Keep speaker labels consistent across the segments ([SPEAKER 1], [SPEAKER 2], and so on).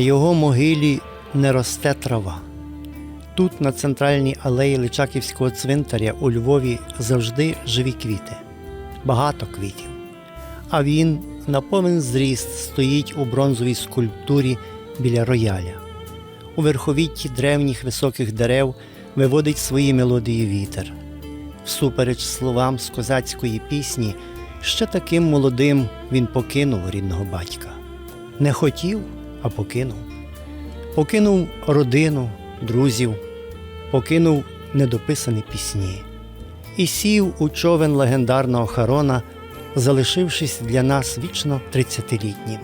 [SPEAKER 1] його могилі не росте трава. Тут, на центральній алеї Личаківського цвинтаря у Львові, завжди живі квіти, багато квітів. А він на повен зріст стоїть у бронзовій скульптурі біля рояля. У верховітті древніх високих дерев виводить свої мелодії вітер. Всупереч словам з козацької пісні, ще таким молодим він покинув рідного батька. Не хотів, а покинув. Покинув родину, друзів, покинув недописані пісні і сів у човен легендарного Харона, залишившись для нас вічно тридцятилітнім.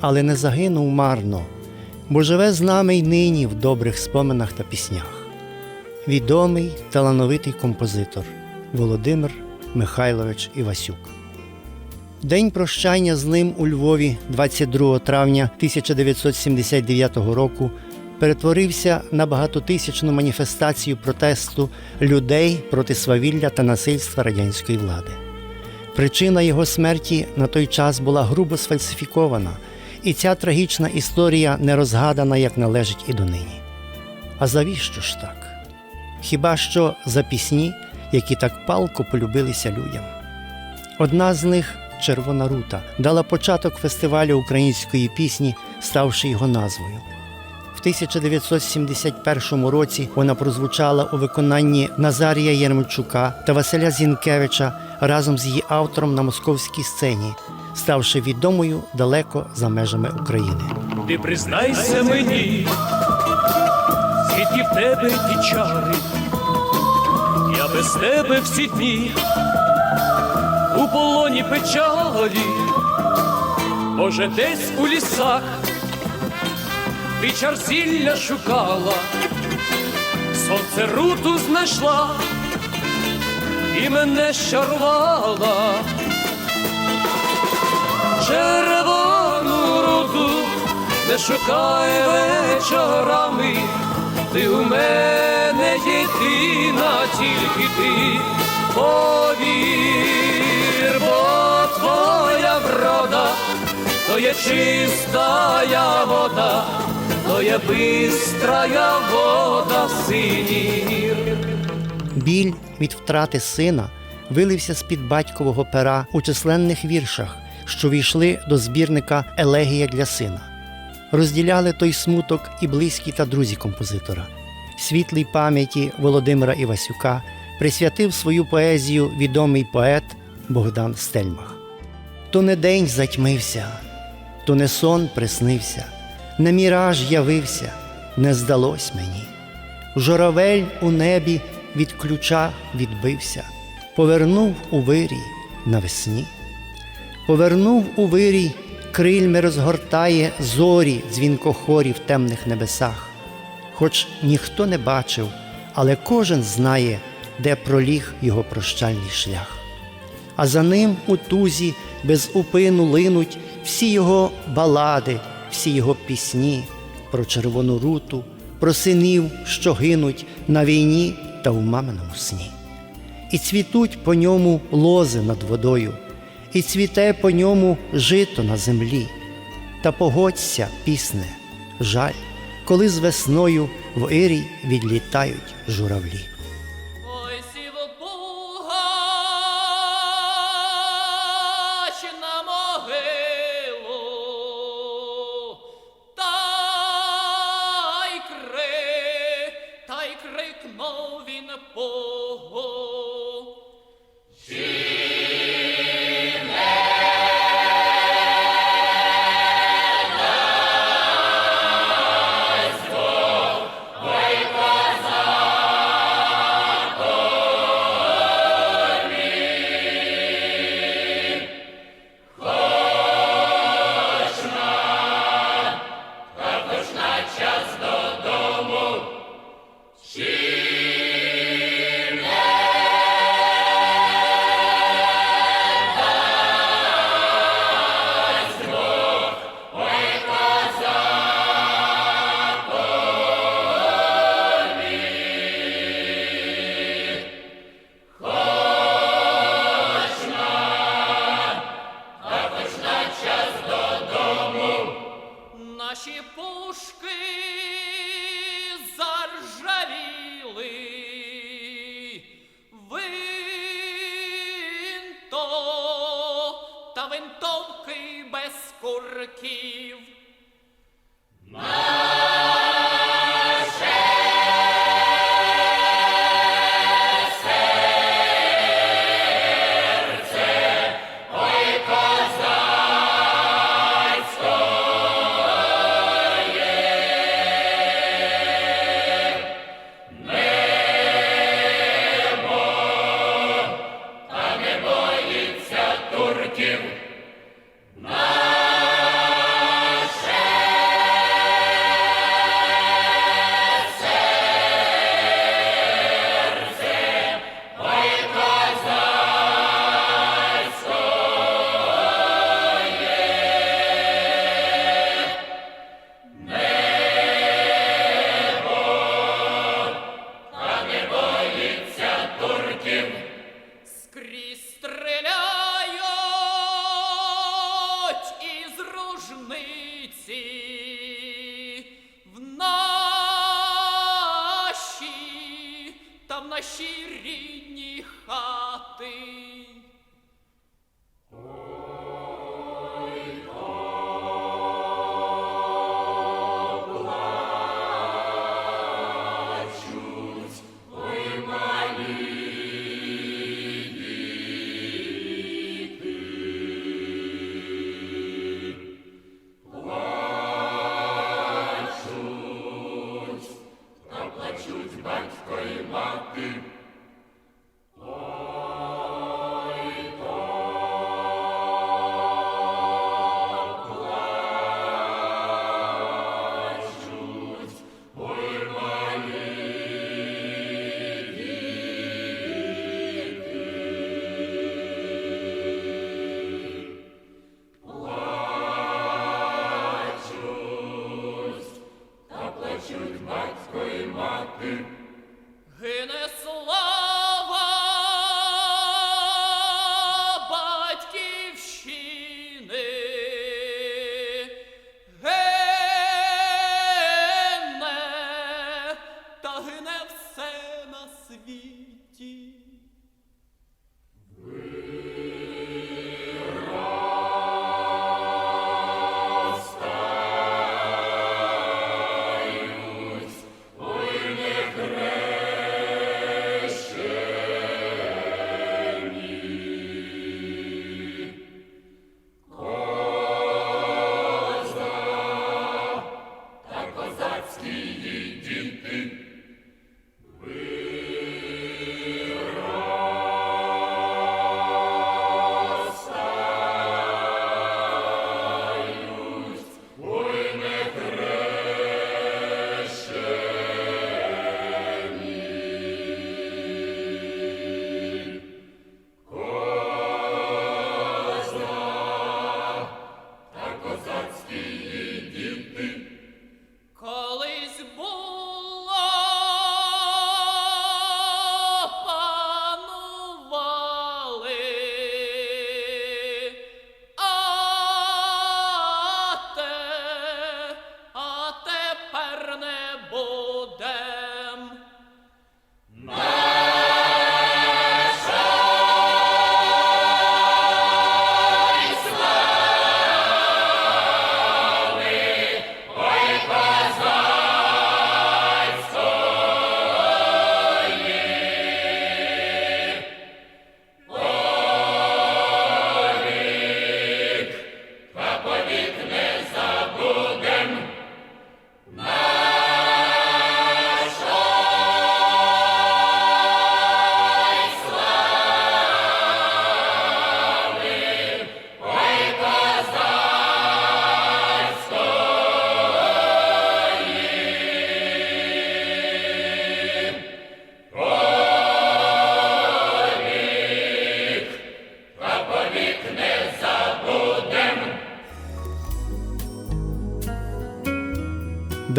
[SPEAKER 1] Але не загинув марно, бо живе з нами й нині в добрих споминах та піснях. Відомий талановитий композитор Володимир Михайлович Івасюк. День прощання з ним у Львові 22 травня 1979 року перетворився на багатотисячну маніфестацію протесту людей проти свавілля та насильства радянської влади. Причина його смерті на той час була грубо сфальсифікована, і ця трагічна історія не розгадана, як належить і донині. А завіщо ж так? Хіба що за пісні, які так палко полюбилися людям? Одна з них Червона рута дала початок фестивалю української пісні, ставши його назвою. В 1971 році вона прозвучала у виконанні Назарія Єрмчука та Василя Зінкевича разом з її автором на московській сцені, ставши відомою далеко за межами України.
[SPEAKER 2] Ти признайся мені, звідки в тебе ті чари, я без тебе всі дні у полоні печалі, може, десь у лісах ти чар зілля шукала, сонце руту знайшла і мене щарувала. Червону руту не шукай вечорами, ти у мене єдина, тільки ти повір, твоя врода, то є чистая вода, то є бистрая вода синір.
[SPEAKER 1] Біль від втрати сина вилився з-під батькового пера у численних віршах, що війшли до збірника Елегія для сина. Розділяли той смуток і близькі та друзі композитора. Світлій пам'яті Володимира Івасюка присвятив свою поезію відомий поет Богдан Стельмах. То не день затьмився, то не сон приснився, не міраж явився, не здалось мені. Журавель у небі від ключа відбився, повернув у вирій навесні. Повернув у вирій, крильми розгортає зорі дзвінкохорі в темних небесах. Хоч ніхто не бачив, але кожен знає, де проліг його прощальний шлях. А за ним у тузі без упину линуть всі його балади, всі його пісні про червону руту, про синів, що гинуть на війні та у маминому сні. І цвітуть по ньому лози над водою, і цвіте по ньому жито на землі. Та погодься, пісне, жаль, коли з весною в ірій відлітають журавлі.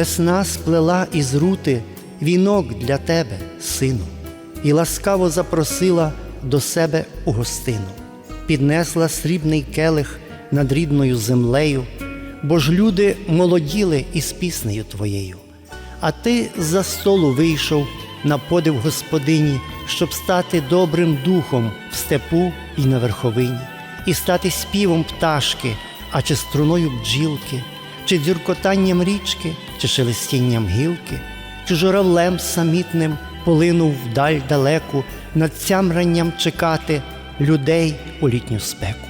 [SPEAKER 1] Весна сплела із рути вінок для тебе, сину, і ласкаво запросила до себе у гостину, піднесла срібний келих над рідною землею, бо ж люди молоділи із піснею твоєю. А ти за столу вийшов на подив господині, щоб стати добрим духом в степу і на верховині, і стати співом пташки, а чи струною бджілки, чи дзюркотанням річки, чи шелестінням гілки, чи журавлем самітним полинув вдаль далеку, над цямранням чекати людей у літню спеку.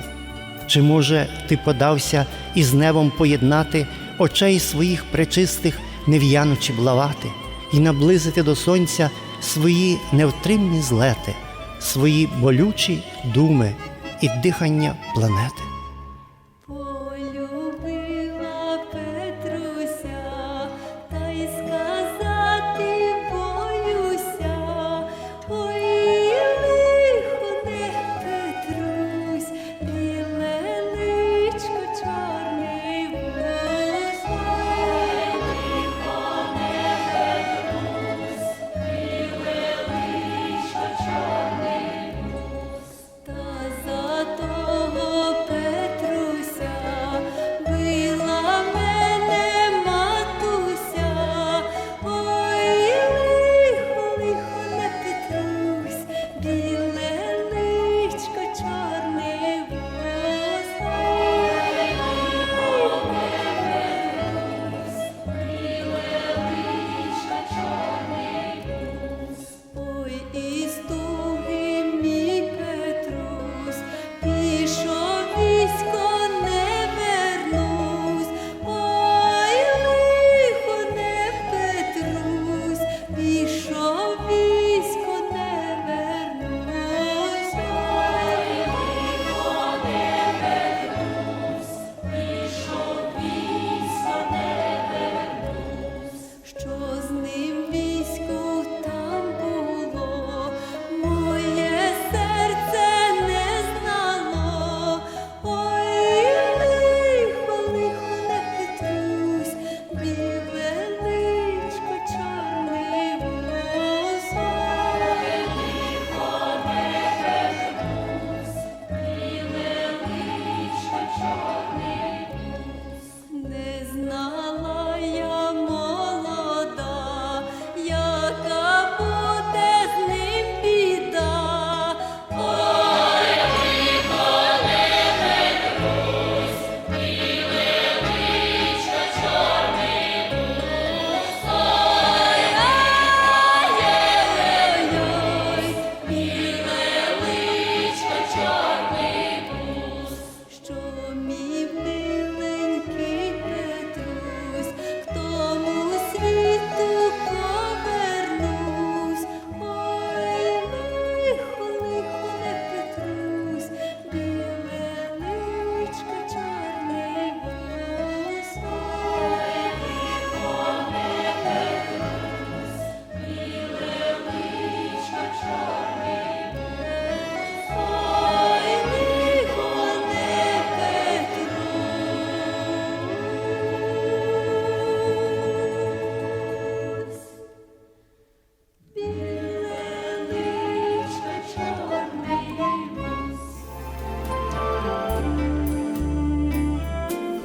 [SPEAKER 1] Чи, може, ти подався із небом поєднати очей своїх пречистих, нев'янучи блавати, і наблизити до сонця свої невтримні злети, свої болючі думи і дихання планети?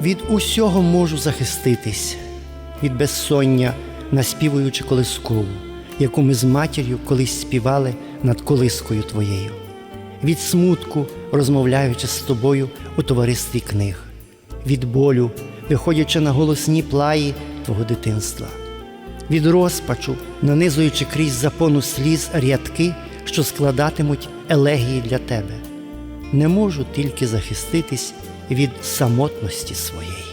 [SPEAKER 1] Від усього можу захиститись, від безсоння, наспівуючи колискову, яку ми з матір'ю колись співали над колискою твоєю, від смутку, розмовляючи з тобою у товаристві книг, від болю, виходячи на голосні плаї твого дитинства, від розпачу, нанизуючи крізь запону сліз рядки, що складатимуть елегії для тебе. Не можу тільки захиститись від самотності своєї.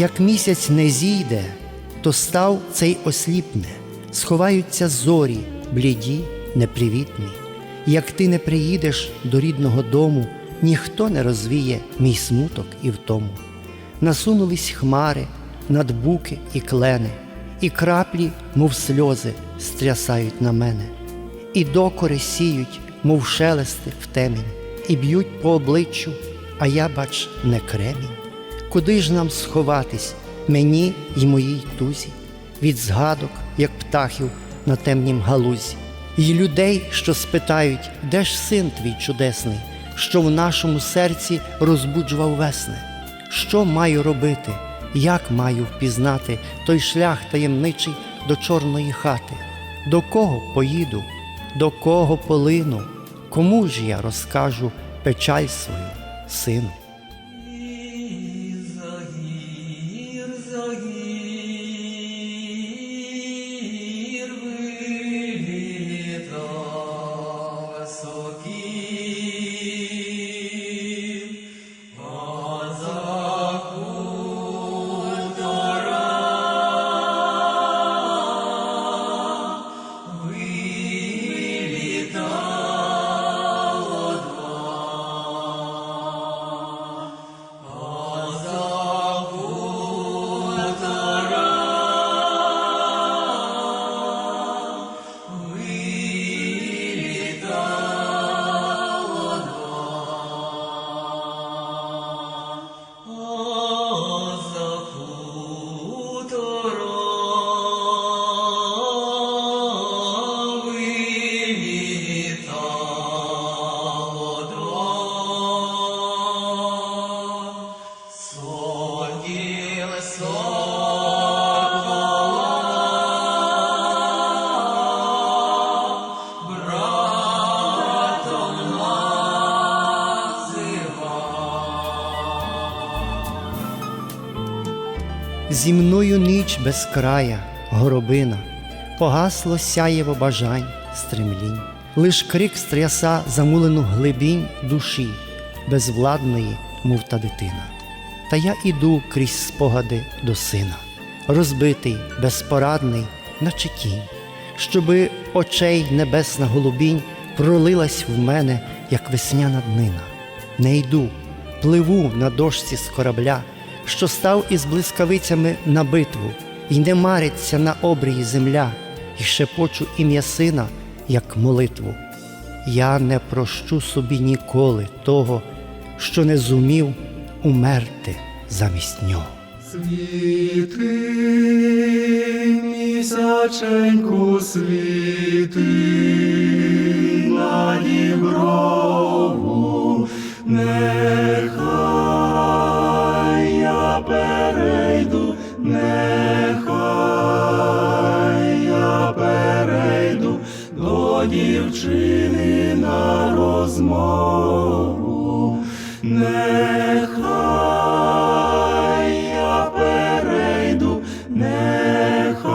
[SPEAKER 1] Як місяць не зійде, то став цей осліпне, сховаються зорі, бліді, непривітні. Як ти не приїдеш до рідного дому, ніхто не розвіє мій смуток і втому. Насунулись хмари над буки і клени, і краплі, мов сльози, стрясають на мене, і докори сіють, мов шелести в темінь, і б'ють по обличчю, а я, бач, не кремінь. Куди ж нам сховатись, мені й моїй тузі, від згадок, як птахів на темнім галузі, й людей, що спитають, де ж син твій чудесний, що в нашому серці розбуджував весни? Що маю робити, як маю впізнати той шлях таємничий до чорної хати? До кого поїду, до кого полину, кому ж я розкажу печаль свою, сину? Зі мною ніч без края, горобина, погасло сяєво бажань, стремлінь, лиш крик стряса замулену глибінь душі, безвладної, мов та дитина. Та я іду крізь спогади до сина, розбитий, безпорадний, наче тінь, щоби очей небесна голубінь пролилась в мене, як весняна днина. Не йду, пливу на дошці з корабля, що став із блискавицями на битву, і не мариться на обрії земля, і шепочу ім'я сина, як молитву. Я не прощу собі ніколи того, що не зумів умерти замість нього.
[SPEAKER 3] Світи, місяченьку, світи на діброву, нехай дівчини на розмову. Нехай я перейду, нехай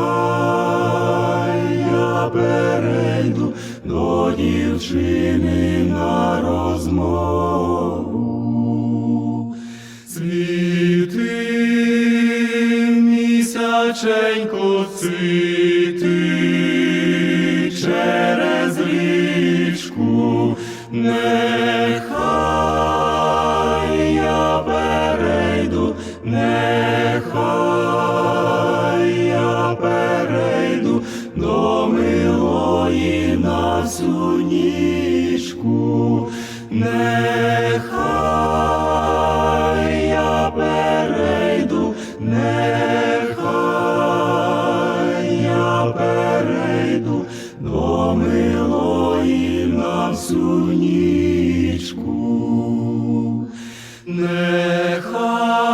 [SPEAKER 3] я перейду до дівчини на розмову. Світи місяченько цвіти нехай я перейду, нехай я перейду. До милої на всю нічку. Нехай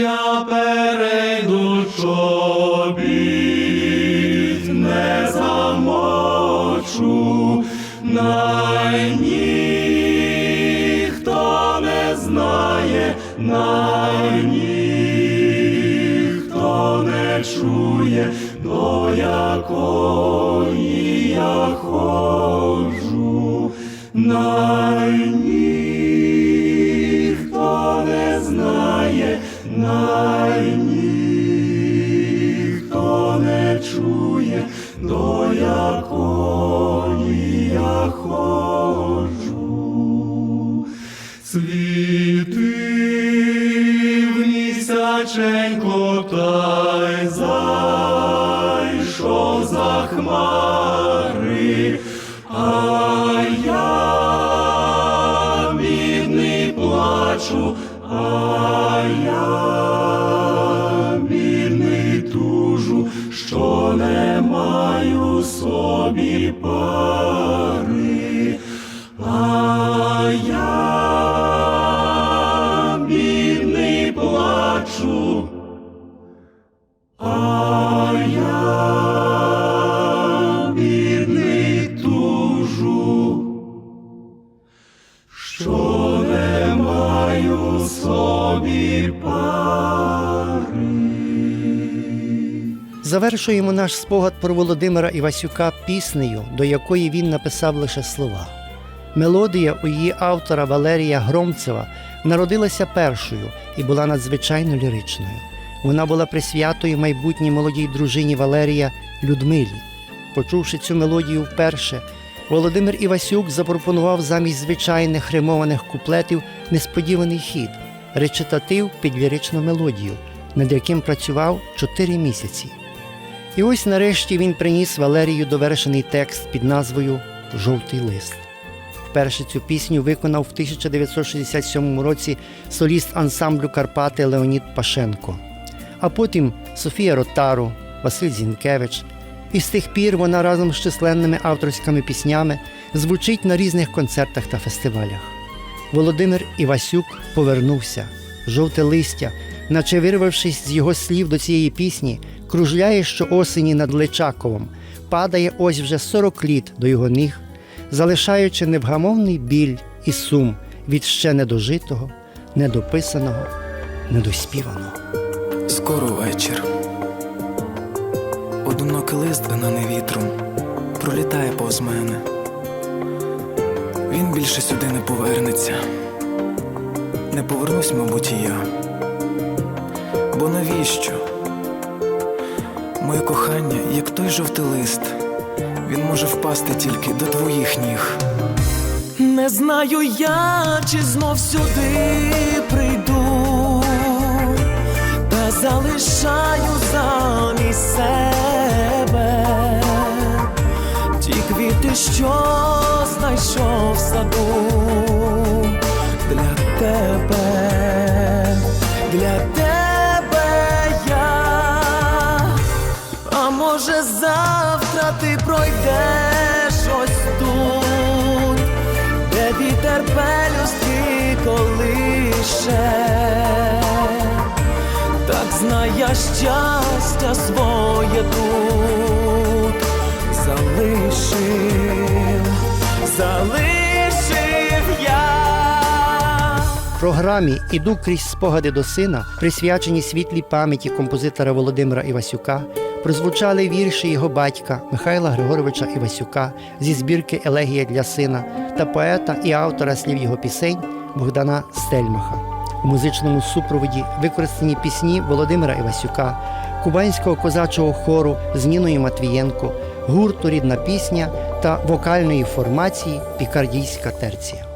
[SPEAKER 3] я перейду чобіт, не замочу, най якої я ходжу, най ніхто не знає, най ніхто не чує, до якої я ходжу.
[SPEAKER 1] Завершуємо наш спогад про Володимира Івасюка піснею, до якої він написав лише слова. Мелодія у її автора Валерія Громцева народилася першою і була надзвичайно ліричною. Вона була присвятою майбутній молодій дружині Валерія Людмилі. Почувши цю мелодію вперше, Володимир Івасюк запропонував замість звичайних римованих куплетів несподіваний хід речитатив під ліричну мелодію, над яким працював чотири місяці. І ось нарешті він приніс Валерію довершений текст під назвою Жовтий лист. Вперше цю пісню виконав в 1967 році соліст ансамблю Карпати Леонід Пашенко, а потім Софія Ротару, Василь Зінкевич. І з тих пір вона разом з численними авторськими піснями звучить на різних концертах та фестивалях. Володимир Івасюк повернувся. Жовте листя, наче вирвавшись з його слів до цієї пісні, кружляє щоосені над Личаковом, падає ось вже 40 літ до його ніг, залишаючи невгамовний біль і сум від ще недожитого, недописаного, недоспіваного.
[SPEAKER 4] Скоро вечір. Одинокий лист гнаний вітром пролітає повз мене. Він більше сюди не повернеться. Не повернусь, мабуть, і я. Бо навіщо? Моє кохання, як той жовтий лист, він може впасти тільки до твоїх ніг. Не знаю я, чи знов сюди прийду, та залишаю замість себе ті квіти, що знайшов в саду для тебе, для тебе завтра ти пройдеш ось тут, де вітер пелюстки колише, так знай я щастя своє тут залишив, залишив я.
[SPEAKER 1] Програмі Іду крізь спогади до сина, присвячені світлій пам'яті композитора Володимира Івасюка, прозвучали вірші його батька Михайла Григоровича Івасюка зі збірки Елегія для сина та поета і автора слів його пісень Богдана Стельмаха. У музичному супроводі використані пісні Володимира Івасюка, кубанського козачого хору з Ніною Матвієнко, гурту Рідна пісня та вокальної формації Пікардійська терція.